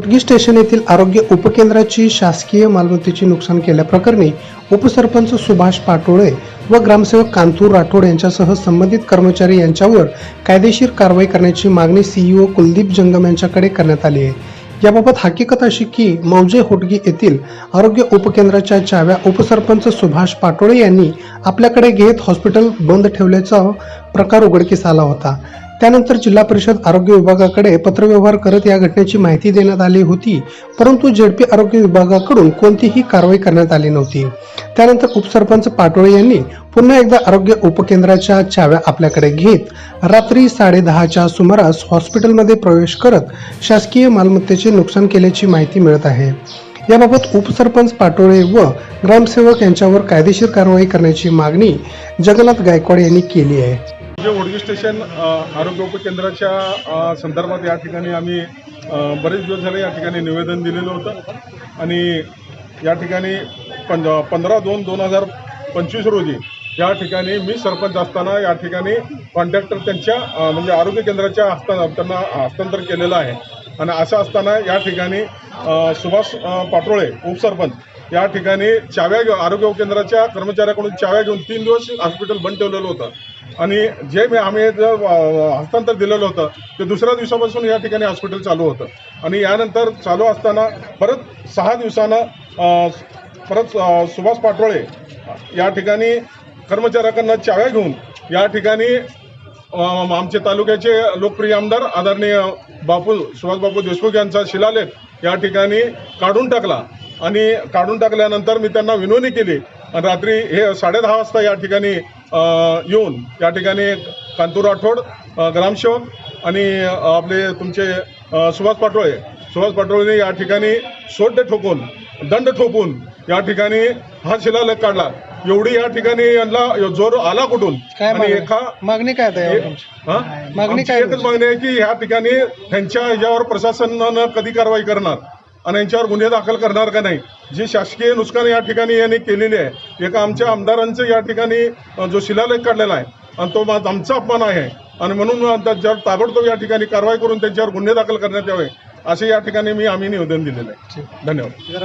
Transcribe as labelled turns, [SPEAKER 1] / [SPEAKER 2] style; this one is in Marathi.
[SPEAKER 1] उदगी स्टेशन येथील आरोग्य उपकेंद्राची शासकीय मालमत्तेची नुकसान केल्याप्रकरणी उपसरपंच सुभाष पाटोळे व ग्रामसेवक कांतूर राठोड यांच्यासह संबंधित कर्मचारी यांच्यावर कायदेशीर कारवाई करण्याची मागणी सीईओ कुलदीप जंगम यांच्याकडे करण्यात आली आहे. याबाबत हकीकत अशी की मौजे होटगी येथील आरोग्य उपकेंद्राच्या चाव्या उपसरपंच सुभाष पाटोळे यांनी आपल्याकडे घेत हॉस्पिटल बंद ठेवल्याचा प्रकार उघडकीस आला होता. त्यानंतर जिल्हा परिषद आरोग्य विभागाकडे पत्रव्यवहार करत या घटनेची माहिती देण्यात आली होती. परंतु जेडपी आरोग्य विभागाकडून कोणतीही कारवाई करण्यात आली नव्हती. त्यानंतर उपसरपंच पाटोळे यांनी पुन्हा एकदा आरोग्य उपकेंद्राच्या चाव्या आपल्याकडे घेत रात्री साडेदहाच्या सुमारास हॉस्पिटलमध्ये प्रवेश करत शासकीय मालमत्तेचे नुकसान केल्याची माहिती मिळत आहे. याबाबत उपसरपंच पाटोळे व ग्रामसेवक यांच्यावर कायदेशीर कारवाई करण्याची मागणी जगन्नाथ गायकवाड यांनी केली आहे.
[SPEAKER 2] जे ओडगी स्टेशन आरोग्य उपकेंद्राच्या संदर्भात या ठिकाणी आम्ही बरेच दिवस झाले या ठिकाणी निवेदन दिलेलं होतं. आणि या ठिकाणी पं पंधरा दोन दोन हजार पंचवीस रोजी या ठिकाणी मी सरपंच असताना या ठिकाणी कॉन्ट्रॅक्टर त्यांच्या म्हणजे आरोग्य केंद्राच्या हस्ता त्यांना हस्तांतर केलेलं आहे. आणि असं असताना या ठिकाणी सुभाष पाटोळे उपसरपंच या ठिकाणी चाव्या आरोग्य केंद्राच्या कर्मचाऱ्याकडून चाव्या घेऊन तीन दिवस हॉस्पिटल बंद ठेवलेलं होतं. आणि जे मी आम्ही जर हस्तांतर दिलेलं होतं ते दुसऱ्या दिवसापासून या ठिकाणी हॉस्पिटल चालू होतं. आणि यानंतर चालू असताना परत सहा दिवसानं परत सुभाष पाटोळे या ठिकाणी कर्मचाऱ्याकडनं चाव्या घेऊन या ठिकाणी आमचे तालुक्याचे लोकप्रिय आमदार आदरणीय बापू सुभाषबापू देशमुख यांचा शिलालेख या ठिकाणी काढून टाकला. आणि काढून टाकल्यानंतर मी त्यांना विनवणी केली. आणि रात्री हे साडेदहा वाजता या ठिकाणी येऊन या ठिकाणी कांतूर राठोड ग्रामसेवक आणि आपले तुमचे सुभाष पाटोळे सुभाष पाटोळेने या ठिकाणी सोड्डे ठोकून दंड ठोकून या ठिकाणी हा शिलालेख काढला एवढी या ठिकाणी यांना जोर आला कुठून आणि? एका
[SPEAKER 1] मागणी काय?
[SPEAKER 2] हा?
[SPEAKER 1] मागणी काय
[SPEAKER 2] एकच मागणी आहे की ह्या ठिकाणी त्यांच्या ह्याच्यावर प्रशासनानं कधी कारवाई करणार आणि यांच्यावर गुन्हे दाखल करणार का नाही? जी शासकीय नुकसान या ठिकाणी यांनी केलेली आहे एका आमच्या आमदारांचं या ठिकाणी जो शिलालेख काढलेला आहे आणि तो आमचा अपमान आहे. आणि म्हणून त्याच्यावर ताबडतोब या ठिकाणी कारवाई करून त्यांच्यावर गुन्हे दाखल करण्यात यावे असे या ठिकाणी मी आम्ही निवेदन दिलेलं आहे. धन्यवाद.